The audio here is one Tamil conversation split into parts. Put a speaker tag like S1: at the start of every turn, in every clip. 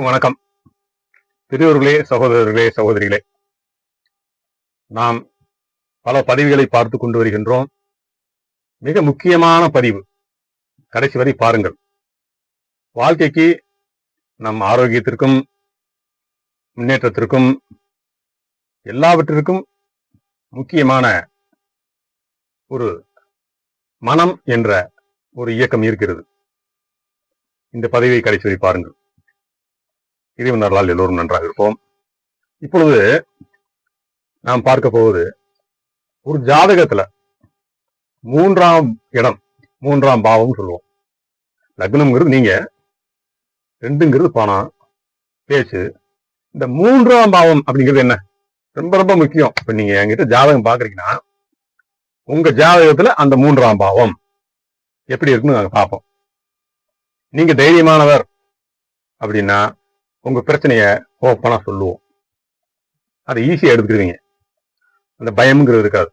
S1: வணக்கம். பெரியோர்களே சகோதரர்களே சகோதரிகளே நாம் பல பதிவுகளை பார்த்து கொண்டு வருகின்றோம். மிக முக்கியமான பதிவு. கடைசி வரை பாருங்கள். வாழ்க்கைக்கு நம் ஆரோக்கியத்திற்கும் முன்னேற்றத்திற்கும் எல்லாவற்றிற்கும் முக்கியமான ஒரு மனம் என்ற ஒரு இயக்கம் இருக்கிறது. இந்த பதவியை கடைசி வரை பாருங்கள். இறைவன் அருளால் எல்லோரும் நன்றாக இருப்போம் இப்பொழுது நாம் பார்க்க போவது ஒரு ஜாதகத்துல மூன்றாம் இடம் மூன்றாம் பாவம் சொல்லுவோம். லக்னம்ங்கிறது நீங்க ரெண்டுங்கிறது பணம் பேச்சு. இந்த மூன்றாம் பாவம் அப்படிங்கிறது என்ன? ரொம்ப ரொம்ப முக்கியம். இப்ப நீங்க என்கிட்ட ஜாதகம் பாக்குறீங்கன்னா உங்க ஜாதகத்துல அந்த மூன்றாம் பாவம் எப்படி இருக்குன்னு நாங்க பார்ப்போம். நீங்க தைரியமானவர் அப்படின்னா உங்க பிரச்சனையை ஓப்பனா சொல்லுவோம். அதை ஈஸியா எடுத்துக்கிடுவீங்க. அந்த பயம்ங்கிறது இருக்காது.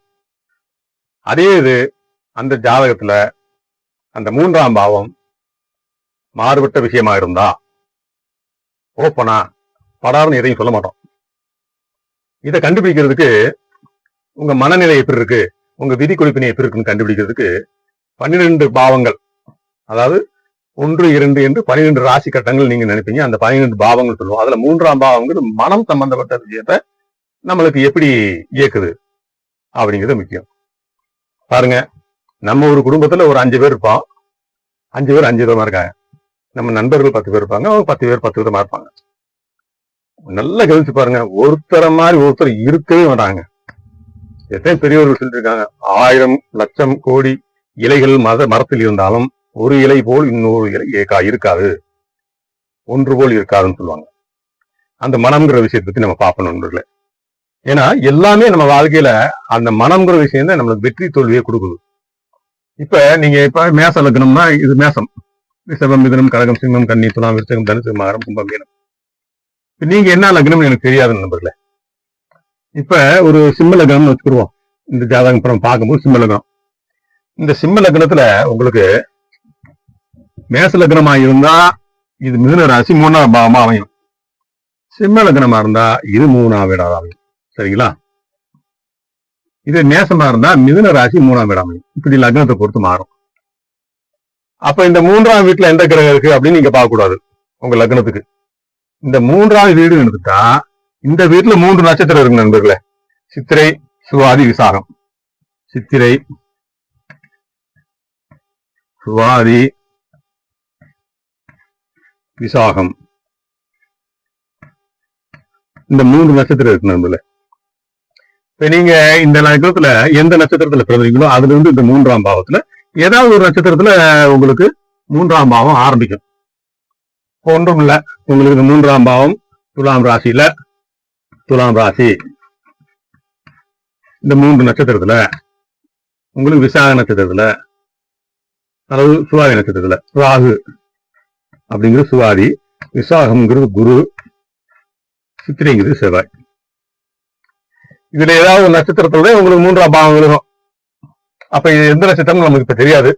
S1: அதே இது அந்த ஜாதகத்துல அந்த மூன்றாம் பாவம் மாறுபட்ட விஷயமா இருந்தா ஓப்பனா படார்னு எதையும் சொல்ல மாட்டோம். இதை கண்டுபிடிக்கிறதுக்கு உங்க மனநிலை எப்படி இருக்கு? உங்க விதி குறிப்பினை எப்படி இருக்குன்னு கண்டுபிடிக்கிறதுக்கு பன்னிரெண்டு பாவங்கள் அதாவது ஒன்று இரண்டு என்று பனிரெண்டு ராசி கட்டங்கள் நீங்க நினைப்பீங்க. அந்த பனிரெண்டு பாவங்கள் சொல்லுவோம். அதுல மூன்றாம் பாவங்கிறது மனம் சம்பந்தப்பட்ட விஷயத்த நம்மளுக்கு எப்படி இயக்குது? அப்படிங்கிறது முக்கியம். பாருங்க நம்ம ஒரு குடும்பத்துல ஒரு அஞ்சு பேர் இருப்போம். அஞ்சு பேர் அஞ்சு விதமா இருக்காங்க. நம்ம நண்பர்கள் பத்து பேர் இருப்பாங்க. அவங்க பத்து பேர் பத்து விதமா இருப்பாங்க. நல்லா கவனிச்சு பாருங்க ஒருத்தர மாதிரி ஒருத்தர் இருக்கவே மாட்டாங்க. எத்தனை பெரியவர்கள் சொல்லிட்டு இருக்காங்க ஆயிரம் லட்சம் கோடி இலைகள் மத மரத்தில் இருந்தாலும் ஒரு இலை போல் இன்னொரு இலை ஏக்கா இருக்காது. ஒன்று போல் இருக்காதுன்னு சொல்லுவாங்க. அந்த மனம்ங்கிற விஷயத்தை பத்தி நம்ம பார்ப்போம் நண்பர்களே. ஏன்னா எல்லாமே நம்ம வாழ்க்கையில அந்த மனம்ங்கிற விஷயம் தான் நம்மளுக்கு வெற்றி தோல்வியை கொடுக்குது. இப்ப நீங்க இப்ப மேச லக்னம்னா இது மேசம். ரிஷபம் மிதனம் கடகம் சிம்மம் கன்னி துலாம் விருச்சகம் தனுசு மகரம் கும்பம் மீனம். இப்ப நீங்க என்ன லக்னம்னு எனக்கு தெரியாது நண்பர்களே. இப்ப ஒரு சிம்ம லக்னம்னு வச்சுக்கிடுவோம். இந்த ஜாதகம் படம் பார்க்கும்போது சிம்ம லக்னம். இந்த சிம்ம லக்னத்துல உங்களுக்கு மேச லக்னமா இருந்தா இது மிதுன ராசி மூணாம் பாவமா அமையும். சிம்ம லக்னமா இருந்தா இது மூணாம் வீடா அமையும். சரிங்களா? இது மேசமா இருந்தா மிதுன ராசி மூணாம் வீடா அமையும். இப்படி லக்னத்தை பொறுத்து மாறும். அப்ப இந்த மூன்றாம் வீட்டுல எந்த கிரகம் இருக்கு அப்படின்னு நீங்க பார்க்க கூடாது உங்க லக்னத்துக்கு. இந்த மூன்றாம் வீடு எடுத்துட்டா இந்த வீட்டுல மூன்று நட்சத்திரம் இருக்கு நண்பர்களே. சித்திரை சுவாதி விசாகம். சித்திரை சுவாதி விசாகம். இந்த மூன்று நட்சத்திரம் இருக்கு நண்பர்களே. இப்ப நீங்க இந்த நட்சத்திரத்துல எந்த நட்சத்திரத்துல பிறந்தீங்களோ அதுல இருந்து இந்த மூன்றாம் பாவத்துல ஏதாவது ஒரு நட்சத்திரத்துல உங்களுக்கு மூன்றாம் பாவம் ஆரம்பிக்கும். ஒன்றும் இல்ல. உங்களுக்கு இந்த மூன்றாம் பாவம் துலாம் ராசியில துலாம் ராசி. இந்த மூன்று நட்சத்திரத்துல உங்களுக்கு விசாக நட்சத்திரத்துல அதாவது சுவாதி நட்சத்திரத்துல ராகு. அப்படிங்கிறது சுவாதி விசாகம்ங்கிறது குரு சித்திரைங்கிறது செவ்வாய். இதுல ஏதாவது நட்சத்திரத்துல உங்களுக்கு மூன்றாம் பாவம் விழுகும் அப்ப இது எந்த நட்சத்திரம் நமக்கு இப்ப தெரியாது.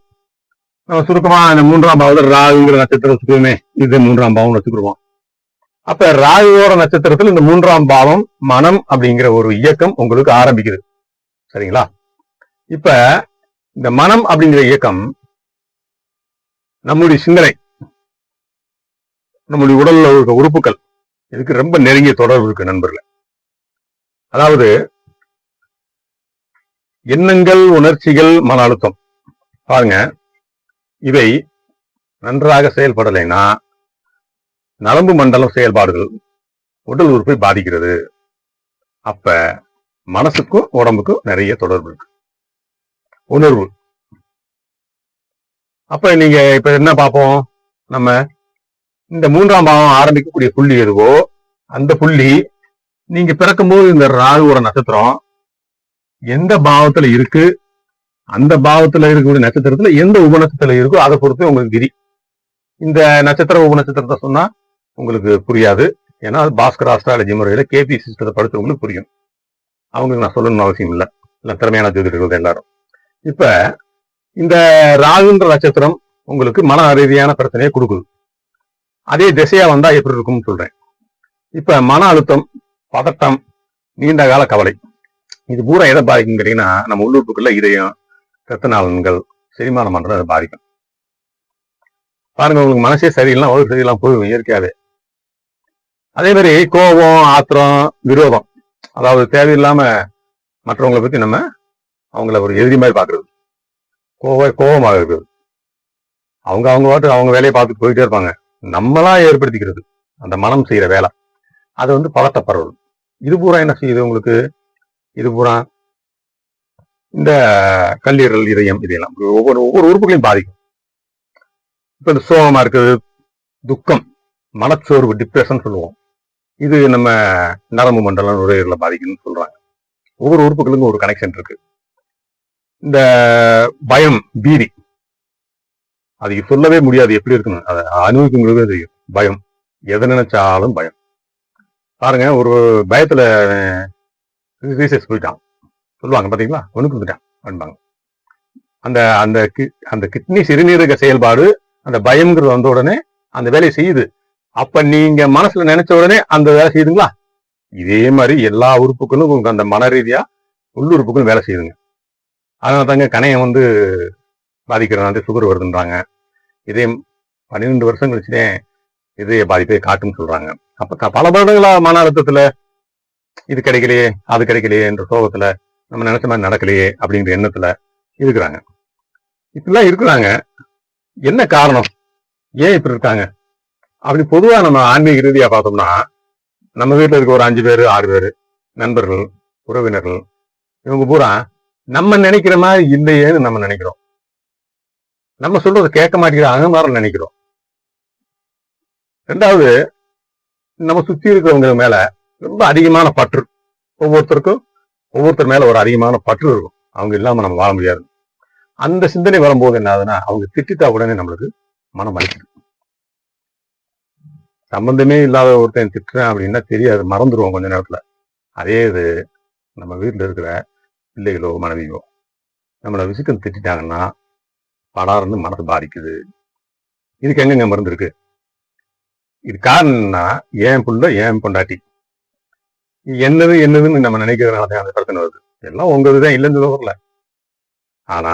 S1: நம்ம சுருக்கமா இந்த மூன்றாம் பாவத்தில் ராகுங்கிற நட்சத்திரம் வச்சுக்கோமே இது மூன்றாம் பாவம் வச்சுக்கிடுவோம். அப்ப ராகுவோட நட்சத்திரத்தில் இந்த மூன்றாம் பாவம் மனம் அப்படிங்கிற ஒரு இயக்கம் உங்களுக்கு ஆரம்பிக்குது. சரிங்களா? இப்ப இந்த மனம் அப்படிங்கிற இயக்கம் நம்முடைய சிந்தனை நம்முடைய உடல்ல இருக்க உறுப்புகள். இதுக்கு ரொம்ப நெருங்கிய தொடர்பு இருக்கு நண்பர்களே. அதாவது எண்ணங்கள் உணர்ச்சிகள் மன அழுத்தம். பாருங்க. இவை நன்றாக செயல்படலைன்னா நரம்பு மண்டலம் செயல்பாடுகள் உடல் உறுப்பை பாதிக்கிறது. அப்ப மனசுக்கும் உடம்புக்கும் நிறைய தொடர்பு இருக்கு. உணர்வு. அப்ப நீங்க இப்ப என்ன பார்ப்போம்? நம்ம இந்த மூன்றாம் பாவம் ஆரம்பிக்கக்கூடிய புள்ளி எதுவோ அந்த புள்ளி நீங்க பிறக்கும்போது இந்த ராகுவோட நட்சத்திரம் எந்த பாவத்துல இருக்கு? அந்த பாவத்துல இருக்கக்கூடிய நட்சத்திரத்துல எந்த உபநட்சத்திரத்துல இருக்கோ அதை பொறுத்து உங்களுக்கு விதி. இந்த நட்சத்திர உபநட்சத்திரத்தை சொன்னா உங்களுக்கு புரியாது. ஏன்னா அது பாஸ்கர் ஆஸ்ட்ராலஜி முறையில கேபி சிஸ்டத்தை படிச்சவங்களுக்கு புரியும். அவங்களுக்கு நான் சொல்லணும்னு அவசியம் இல்லை. இல்லை திறமையான ஜோதிடர்கள் எல்லாரும். இப்ப இந்த ராகுன்ற நட்சத்திரம் உங்களுக்கு மன ரீதியான பிரச்சனையை கொடுக்குது. அதே திசையா வந்தா எப்படி இருக்கும்னு சொல்றேன். இப்ப மன அழுத்தம் பதட்டம் நீண்ட கால கவலை. இது பூரா எதை பாதிக்கும் கேட்டீங்கன்னா நம்ம உள்ளுறுப்புக்குள்ள இதயம் ரத்த நாளன்கள் செரிமான மண்டலம் அதை பாதிக்கும். பாருங்க உங்களுக்கு மனசே சரியில்லாம் உடல் சரியில்லாம் போயிடும் இயற்கையாவே. அதே மாதிரி கோபம் ஆத்திரம் விரோதம். அதாவது தேவையில்லாம மற்றவங்களை பத்தி நம்ம அவங்கள ஒரு எதிரி மாதிரி பாக்குறது கோவ கோபமாக இருக்குது அவங்க அவங்க பாட்டு அவங்க வேலையை பார்த்துட்டு போயிட்டே இருப்பாங்க. நம்மளா ஏற்படுத்திக்கிறது. அந்த மனம் செய்யற வேலை. அது வந்து பதட்டப்படுறது இது பூரா என்ன செய்யுது உங்களுக்கு? இது பூரா இந்த கல்லீரல் இதயம் இதெல்லாம். ஒவ்வொரு ஒவ்வொரு உறுப்புகளையும் பாதிக்கும். இப்ப இந்த சோகமா இருக்குது துக்கம் மனச்சோர்வு டிப்ரெஷன் சொல்லுவோம். இது நம்ம நரம்பு மண்டலம் நுரையீரல பாதிக்கும்னு சொல்றாங்க. ஒவ்வொரு உறுப்புகளுக்கும் ஒரு கனெக்ஷன் இருக்கு. இந்த பயம் பீதி அது சொல்லவே முடியாது எப்படி இருக்குன்னு. அதை அனுபவிக்கும்போது தெரியும். பயம். எதை நினைச்சாலும் பயம். பாருங்க ஒரு பயத்துல ரீசர்ச் போயிட்டான் சொல்லுவாங்க பாத்தீங்களா? ஒண்ணு கொடுத்துட்டான் அப்படிம்பாங்க அந்த அந்த அந்த கிட்னி சிறுநீரக செயல்பாடு அந்த பயம்ங்கிறது வந்த உடனே அந்த வேலையை செய்யுது. அப்ப நீங்க மனசுல நினைச்ச உடனே அந்த வேலை செய்யுதுங்களா? இதே மாதிரி எல்லா உறுப்புகளும் உங்களுக்கு அந்த மன ரீதியா உள்ளுறுப்புகளும் வேலை செய்யுதுங்க. அதனால தாங்க கணையம் வந்து பாதிக்கிறதுனால சுகர் வருதுன்றாங்க. இதயம் பன்னிரெண்டு வருஷம் கழிச்சுனே இதய பாதிப்பை காட்டுன்னு சொல்றாங்க. அப்ப பல வருடங்களா மன அழுத்தத்துல இது கிடைக்கலையே அது கிடைக்கலையே என்ற சோகத்துல நம்ம நினைச்ச மாதிரி நடக்கலையே அப்படிங்கிற எண்ணத்துல இருக்கிறாங்க. இப்படிலாம் இருக்கிறாங்க. என்ன காரணம்? ஏன் இப்படி இருக்காங்க? அப்படி பொதுவா நம்ம ஆன்மீக ரீதியா பார்த்தோம்னா நம்ம வீட்டுல இருக்க ஒரு அஞ்சு பேர் ஆறு பேர் நண்பர்கள் உறவினர்கள் இவங்க பூரா நம்ம நினைக்கிற மாதிரி இல்லையேன்னு நம்ம நினைக்கிறோம். நம்ம சொல்றதை கேட்க மாட்டேங்கிற அகங்காரம் நினைக்கிறோம். ரெண்டாவது நம்ம சுத்தி இருக்கிறவங்க மேல ரொம்ப அதிகமான பற்று. ஒவ்வொருத்தருக்கும் ஒவ்வொருத்தர் மேல ஒரு அதிகமான பற்று இருக்கும். அவங்க இல்லாம நம்ம வாழ முடியாது. அந்த சிந்தனை வரும்போது என்ன ஆகுதுன்னா அவங்க திட்டிட்டா உடனே நம்மளுக்கு மனம் அழிச்சிடும் சம்பந்தமே இல்லாத ஒருத்தன் திட்டுறேன் அப்படின்னா தெரியாது. மறந்துடுவோம் கொஞ்ச நேரத்துல. அதே இது நம்ம வீட்டுல இருக்கிற பிள்ளைகளோ மனைவியோ நம்மளை விசுக்கம் திட்டாங்கன்னா படார்னு மனசு பாதிக்குது. இதுக்கு எங்கெங்க மருந்து இருக்கு? இது காரணம்னா ஏன் புள்ள ஏன் பொண்டாட்டி. என்னது என்னதுன்னு நம்ம நினைக்கிறதுனால தான் அந்த பிரச்சனை வருது. எல்லாம் உங்க இதுதான் இல்லைன்னு சொல்ல வரல. ஆனா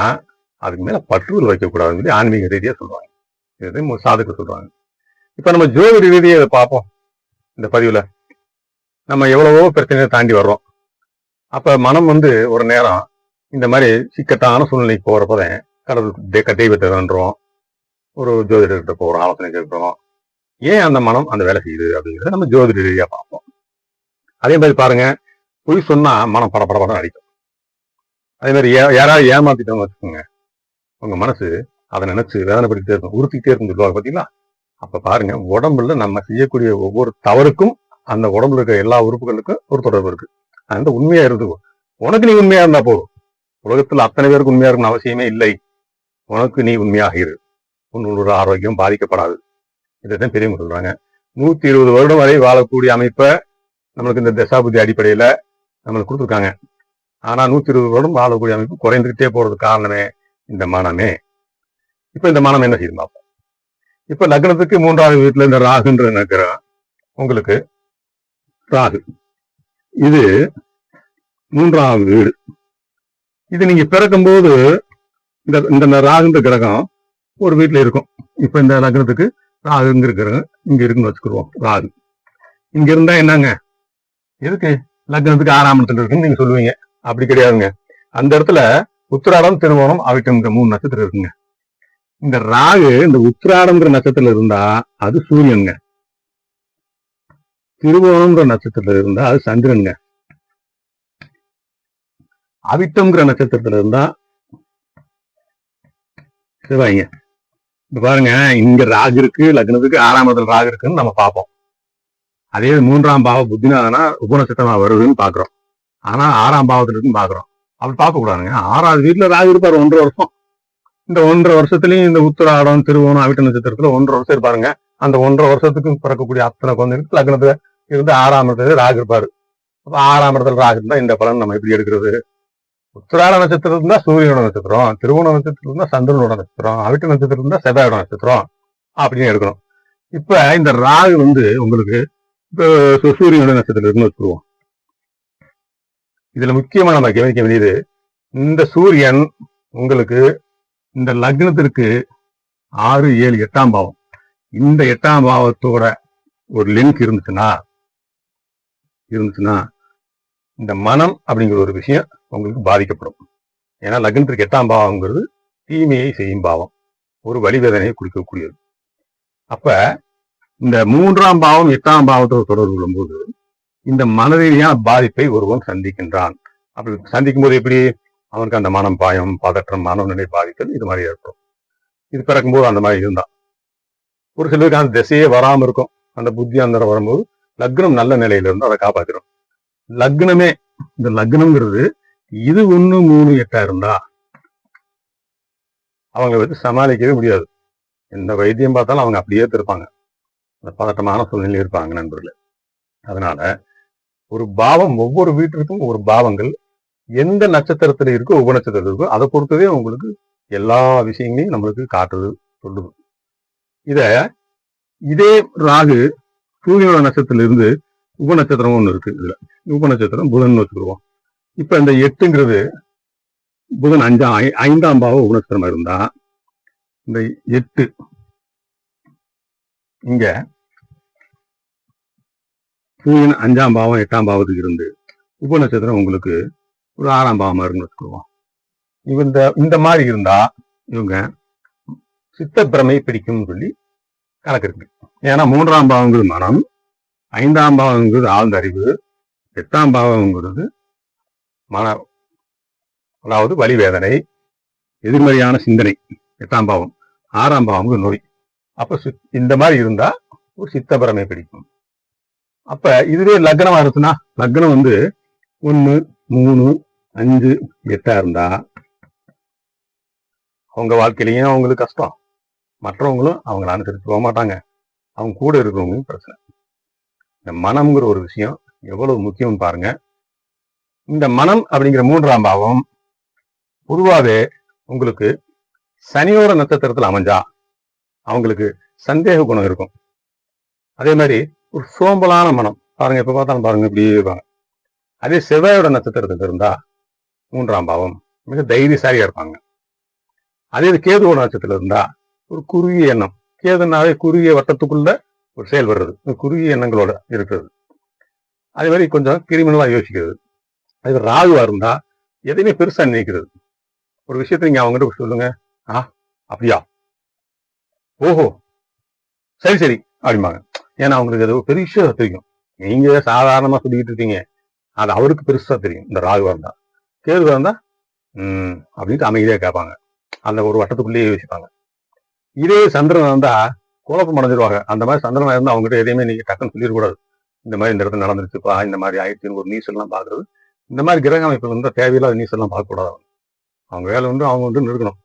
S1: அதுக்கு மேல பற்றுதல் வைக்கக்கூடாதுன்னு சொல்லி ஆன்மீக ரீதியா சொல்லுவாங்க. இது சாதுக்கு சொல்றாங்க இப்ப நம்ம ஜோதிட ரீதியை இதை பார்ப்போம். இந்த பதிவுல. நம்ம எவ்வளவோ பிரச்சனையை தாண்டி வர்றோம். அப்ப மனம் வந்து ஒரு நேரம் இந்த மாதிரி சிக்கட்டான சூழ்நிலைக்கு போறப்பதான் கடவுள் தெய்வ- தெய்வத்தை வேண்டுறோம் ஒரு ஜோதிடர்கிட்ட போகிறோம் ஆலோசனை கேட்குறோம். ஏன் அந்த மனம் அந்த வேலை செய்யுது அப்படிங்கிறத நம்ம ஜோதிட ரீதியாக பார்ப்போம். அதே மாதிரி பாருங்க பொய் சொன்னா மனம் பட பட படம் அடிக்கும். அதே மாதிரி யாராவது ஏமாத்திட்டவங்க வச்சுக்கோங்க. உங்க மனசு அதை நினைச்சு வேதனைப்படுத்திட்டே இருக்கும். உறுத்திக்கிட்டே இருக்கும் சொல்லுவாங்க பாத்தீங்களா? அப்ப பாருங்க உடம்புல நம்ம செய்யக்கூடிய ஒவ்வொரு தவறுக்கும் அந்த உடம்புல இருக்கிற எல்லா உறுப்புகளுக்கும் ஒரு தொடர்பு இருக்கு. அந்த உண்மையா இருந்துக்கும் உனக்கு நீ உண்மையா இருந்தா போதும். உலகத்துல அத்தனை பேருக்கு உண்மையா இருக்கணும் அவசியமே இல்லை. உனக்கு நீ உண்மையாக இரு. உன்னோட ஆரோக்கியம் பாதிக்கப்படாது. இதைத்தான் பெரியவங்க சொல்றாங்க. நூத்தி இருபது வருடம் வரை வாழக்கூடிய அமைப்பை நம்மளுக்கு இந்த தசாபுத்தி அடிப்படையில நம்மளுக்கு கொடுத்துருக்காங்க. ஆனா நூத்தி இருபது வருடம் வாழக்கூடிய அமைப்பு குறைந்துகிட்டே போறது காரணமே இந்த மனமே. இப்ப இந்த மனம் என்ன செய்யுது பார்ப்போம். இப்ப லக்னத்துக்கு மூன்றாவது வீட்டுல இந்த ராகுன்ற நகரம் உங்களுக்கு ராகு. இது மூன்றாவது வீடு. இது நீங்க பிறக்கும்போது இந்த இந்த ராகுன்ற கிரகம் ஒரு வீட்டுல இருக்கும். இப்ப இந்த லக்னத்துக்கு ராகுங்கிற கிரகம் இங்கே இங்க இருக்குன்னு வச்சுக்கிடுவோம். ராகு. இங்க இருந்தா என்னங்க? எதுக்கு? லக்னத்துக்கு ஆறாம் இடத்துல இருக்குன்னு நீங்க சொல்லுவீங்க. அப்படி கிடையாதுங்க. அந்த இடத்துல உத்திராடம் திருவோணம் அவிட்டம்ங்கிற மூணு நட்சத்திரம் இருக்குங்க. இந்த ராகு இந்த உத்திராடம்ங்கிற நட்சத்திரத்துல இருந்தா அது சூரியனுங்க. திருவோணம்ங்கிற நட்சத்திரத்துல இருந்தா அது சந்திரனுங்க. அவிட்டம்ங்கிற நட்சத்திரத்துல இருந்தா சிவாய்ங்க இப்ப பாருங்க இங்க ராகு இருக்கு லக்னத்துக்கு ஆறாம் இடத்துல ராகு இருக்குன்னு நம்ம பார்ப்போம். அதே மூன்றாம் பாவ புத்தினாதனா உபநட்சத்திரமா வருதுன்னு பாக்குறோம் ஆனா ஆறாம் பாவத்துல இருக்குன்னு பாக்குறோம் அப்படி பார்க்க கூடாதுங்க. ஆறாவது வீட்டுல ராகு இருப்பாரு ஒன்றரை வருஷம். இந்த ஒன்றரை வருஷத்துலயும் இந்த உத்திராடம் திருவோணம் அவிட்ட நட்சத்திரத்துல ஒன்றரை வருஷம் இருப்பாருங்க. அந்த ஒன்றரை வருஷத்துக்கும் பிறக்கக்கூடிய அத்தனை குழந்தைகளுக்கு லக்னத்துல இருந்து ஆறாம் இடத்துல ராகு இருப்பாரு. அப்ப ஆறாம் இடத்துல ராகு இருந்தா இந்த பலன் நம்ம எப்படி எடுக்கிறது? உத்திராட நட்சத்திரம் இருந்தா சூரியனோட நட்சத்திரம் திருவோண நட்சத்திரம் இருந்தா சந்திரனோட நட்சத்திரம் அவிட்ட நட்சத்திரம் இருந்தா செவ்வாயோட நட்சத்திரம் அப்படின்னு எடுக்கணும். இப்ப இந்த ராகு வந்து உங்களுக்கு இப்போ சு- சூரியனோட நட்சத்திரம் இருக்குன்னு வச்சுருவோம். இதுல முக்கியமா நம்ம கவனிக்க வேண்டியது இந்த சூரியன் உங்களுக்கு இந்த லக்னத்திற்கு ஆறு ஏழு எட்டாம் பாவம். இந்த எட்டாம் பாவத்தோட ஒரு லிங்க் இருந்துச்சுன்னா இருந்துச்சுன்னா இந்த மனம் அப்படிங்கிற ஒரு விஷயம் உங்களுக்கு பாதிக்கப்படும். ஏன்னா லக்னத்திற்கு எட்டாம் பாவம்ங்கிறது தீமையை செய்யும் பாவம். ஒரு வழிவேதனையை குறிக்கக்கூடியது அப்ப இந்த மூன்றாம் பாவம் எட்டாம் பாவத்தோடு தொடர்பு கொள்ளும்போது இந்த மனரீதியான பாதிப்பை ஒருவன் சந்திக்கின்றான். அப்படி சந்திக்கும் போது எப்படி? அவனுக்கு அந்த மனம் பாயம் பதற்றம் மனநிலை பாதித்தல் இது மாதிரி ஏற்படும். இது பிறக்கும்போது அந்த மாதிரி இருந்தான். ஒரு சிலருக்கு அந்த திசையே வராமல் இருக்கும். அந்த புத்தி அந்த வரும்போது லக்னம் நல்ல நிலையில இருந்து அதை காப்பாற்றிடும் லக்னமே. இந்த லக்னம்ங்கிறது இது ஒண்ணு மூணு எட்டா இருந்தா அவங்களை வச்சு சமாளிக்கவே முடியாது. எந்த வைத்தியம் பார்த்தாலும் அவங்க அப்படியே திருப்பாங்க அந்த பதட்டமான சூழ்நிலை இருப்பாங்க நண்பர்களே. அதனால ஒரு பாவம் ஒவ்வொரு வீட்டிற்கும் ஒரு பாவங்கள். எந்த நட்சத்திரத்துல இருக்கோ ஒவ்வொரு நட்சத்திரத்துல இருக்கோ அதை பொறுத்தவே உங்களுக்கு எல்லா விஷயங்களையும் நம்மளுக்கு காட்டுறது சொல்லுது. இத இதே ராகு சூரியனோட நட்சத்திரத்துல இருந்து உப நட்சத்திரம் இருக்கு இதுல. உப நட்சத்திரம் புதன் வச்சுக்கிடுவோம். இப்ப இந்த எட்டுங்கிறது புதன் அஞ்சாம் ஐந்தாம் பாவம் உப நட்சத்திரமா இருந்தா இந்த எட்டு இங்க சூரியன் அஞ்சாம் பாவம் எட்டாம் பாவத்துக்கு இருந்து உப நட்சத்திரம் உங்களுக்கு ஒரு ஆறாம் பாவமா இருக்குன்னு வச்சுக்கிடுவோம். இவ இந்த இந்த மாதிரி இருந்தா இவங்க சித்தப்பிரமை பிடிக்கும்னு சொல்லி கணக்கு இருக்கு. ஏன்னா மூன்றாம் பாவங்கிறது மனம் ஐந்தாம் பாவம்ங்கிறது ஆழ்ந்த அறிவு எட்டாம் பாவம்ங்கிறது மன அதாவது வலிவேதனை எதிர்மறையான சிந்தனை எட்டாம் பாவம். ஆறாம் பாவம் நோய் அப்ப சித்- இந்த மாதிரி இருந்தா ஒரு சித்தபரமே பிடிக்கும். அப்ப இதுவே லக்னமா இருந்துச்சுன்னா லக்னம் வந்து ஒன்று மூணு அஞ்சு எட்டா இருந்தா அவங்க வாழ்க்கையிலயும் அவங்களுக்கு கஷ்டம். மற்றவங்களும் அவங்கள அனுசரித்து போக மாட்டாங்க. அவங்க கூட இருக்கிறவங்களும் பிரச்சனை. இந்த மனம்ங்கிற ஒரு விஷயம் எவ்வளவு முக்கியம்னு பாருங்க. இந்த மனம் அப்படிங்கிற மூன்றாம் பாவம் பொதுவாவே உங்களுக்கு சனியோட நட்சத்திரத்துல அமைஞ்சா அவங்களுக்கு சந்தேக குணம் இருக்கும். அதே மாதிரி ஒரு சோம்பலான மனம் பாருங்க எப்ப பார்த்தாலும் பாருங்க இப்படியே இருப்பாங்க. அதே செவ்வாயோட நட்சத்திரத்துல இருந்தா மூன்றாம் பாவம் மிக தைரியசாலியா இருப்பாங்க. அதே இது கேதுவோட நட்சத்திரத்தில் இருந்தா ஒரு குறுகிய எண்ணம். கேதுனாவே குறுகிய வட்டத்துக்குள்ள ஒரு செயல் வர்றது குறுகிய எண்ணங்களோட இருக்கிறது. அதே மாதிரி கொஞ்சம் கிரிமினலாக யோசிக்கிறது. அது ராகுவா இருந்தா எதையுமே பெருசா நினைக்கிறது. ஒரு விஷயத்த நீங்க அவங்ககிட்ட சொல்லுங்க. ஆ அப்படியா? ஓஹோ சரி சரி அப்படிம்பாங்க. ஏன்னா அவங்களுக்கு அது பெருசாக தெரியும். நீங்கள் சாதாரணமா சொல்லிக்கிட்டு இருக்கீங்க. அது அவருக்கு பெருசா தெரியும் இந்த ராகுவாக இருந்தால் கேதுவாக இருந்தா ம் அப்படின்ட்டு அமைதியா கேட்பாங்க. அந்த ஒரு வட்டத்துக்குள்ளேயே யோசிப்பாங்க. இதே சந்திரன் வந்தால் குழப்பம் அடைஞ்சிருவாங்க. அந்த மாதிரி சந்திரனா இருந்தா அவங்ககிட்ட எதையுமே நீங்க டக்குன்னு சொல்லிடக்கூடாது. இந்த மாதிரி இந்த இடத்துல நடந்துருச்சுப்பா இந்த மாதிரி ஆயிடுச்சுன்னு ஒரு நியூஸ் எல்லாம் பாக்குறது இந்த மாதிரி கிரக அமைப்பு வந்து தேவையில்லாத நியூஸ் எல்லாம் பார்க்கக்கூடாது. அவங்க. வேலை வந்து அவங்க வந்து நிறுக்கணும்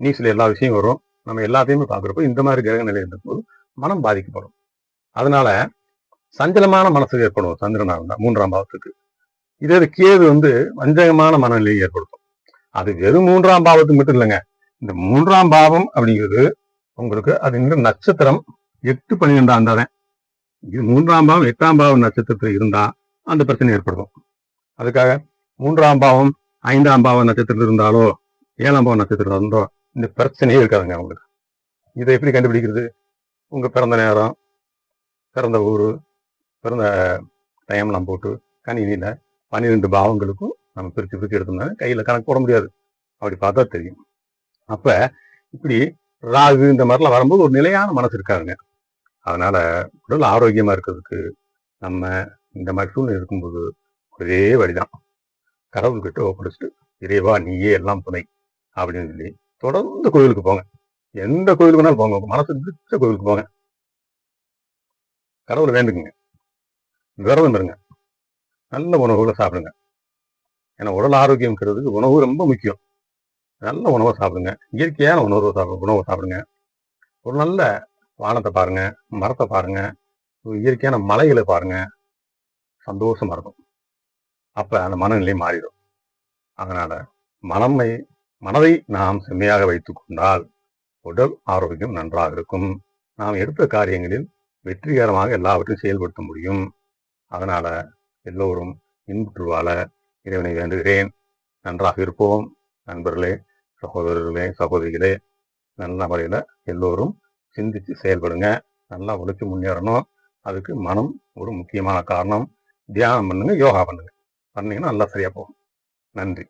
S1: நியூஸ்ல எல்லா விஷயம் வரும். நம்ம எல்லாத்தையுமே பாக்குறப்போ இந்த மாதிரி கிரக நிலை இருக்கும்போது மனம் பாதிக்கப்படும். அதனால சஞ்சலமான மனசு ஏற்படும் சந்திரனா இருந்தா மூன்றாம் பாவத்துக்கு. இதே கேது வந்து வஞ்சகமான மனநிலையை ஏற்படுத்தும். அது வெறும் மூன்றாம் பாவத்துக்கு மட்டும் இல்லைங்க. இந்த மூன்றாம் பாவம் அப்படிங்கிறது உங்களுக்கு அது இந்த நட்சத்திரம் எட்டு பன்னிரெண்டாம் இருந்தாதான் மூன்றாம் பாவம் எட்டாம் பாவம் நட்சத்திரத்தில் இருந்தா அந்த பிரச்சனை ஏற்படும். அதுக்காக மூன்றாம் பாவம் ஐந்தாம் பாவம் நட்சத்திரத்தில் இருந்தாலோ ஏழாம் பாவம் நட்சத்திரத்தில் இருந்தோ இந்த பிரச்சனையே இருக்காதுங்க அவங்களுக்கு. இதை எப்படி கண்டுபிடிக்கிறது? உங்க பிறந்த நேரம் பிறந்த ஊர் பிறந்த டைம்லாம் போட்டு கணினியில பன்னிரெண்டு பாவங்களுக்கும் நம்ம பிரித்து பிரித்து எடுத்தோம்னா கையில் கணக்கு போட முடியாது. அப்படி பார்த்தா தெரியும். அப்போ இப்படி ராகு இந்த மாதிரிலாம் வரும்போது ஒரு நிலையான மனசு இருக்காருங்க. அதனால உடல் ஆரோக்கியமா இருக்கிறதுக்கு நம்ம இந்த மாதிரி சூழ்நிலை இருக்கும்போது ஒரே வழிதான். கடவுள்கிட்ட ஒப்படைச்சிட்டு இறைவா நீயே எல்லாம் துணை அப்படின்னு சொல்லி தொடர்ந்து கோயிலுக்கு போங்க. எந்த கோயிலுக்கு வேணாலும் போங்க. உங்க மனசு பிடிச்ச கோயிலுக்கு போங்க. கடவுளை வேண்டுக்குங்க விரதம் இருங்க. நல்ல உணவுகளை சாப்பிடுங்க. ஏன்னா உடல் ஆரோக்கியம்ங்கிறதுக்கு உணவு ரொம்ப முக்கியம். நல்ல உணவை சாப்பிடுங்க. இயற்கையான உணவு சாப்பிடு உணவை சாப்பிடுங்க. ஒரு நல்ல வானத்தை பாருங்க மரத்தை பாருங்க ஒரு இயற்கையான மலைகளை பாருங்க. சந்தோஷமா இருக்கும். அப்ப அந்த மனநிலை மாறிடும். அதனால மனமை மனதை நாம் செம்மையாக வைத்துக் கொண்டால் உடல் ஆரோக்கியம் நன்றாக இருக்கும். நாம் எடுத்த காரியங்களில் வெற்றிகரமாக எல்லாவற்றையும் செயல்படுத்த முடியும். அதனால எல்லோரும் இன்புற்றுவாழ இறைவனை வேண்டுகிறேன். நன்றாக இருப்போம். நண்பர்களே சகோதரர்களே சகோதரிகளே நல்ல முறையில் எல்லோரும் சிந்திச்சு செயல்படுங்க. நல்லா உழைச்சி முன்னேறணும். அதுக்கு மனம் ஒரு முக்கியமான காரணம். தியானம் பண்ணுங்க யோகா பண்ணுங்க. பண்ணீங்கன்னா நல்லா சரியா போகும். நன்றி.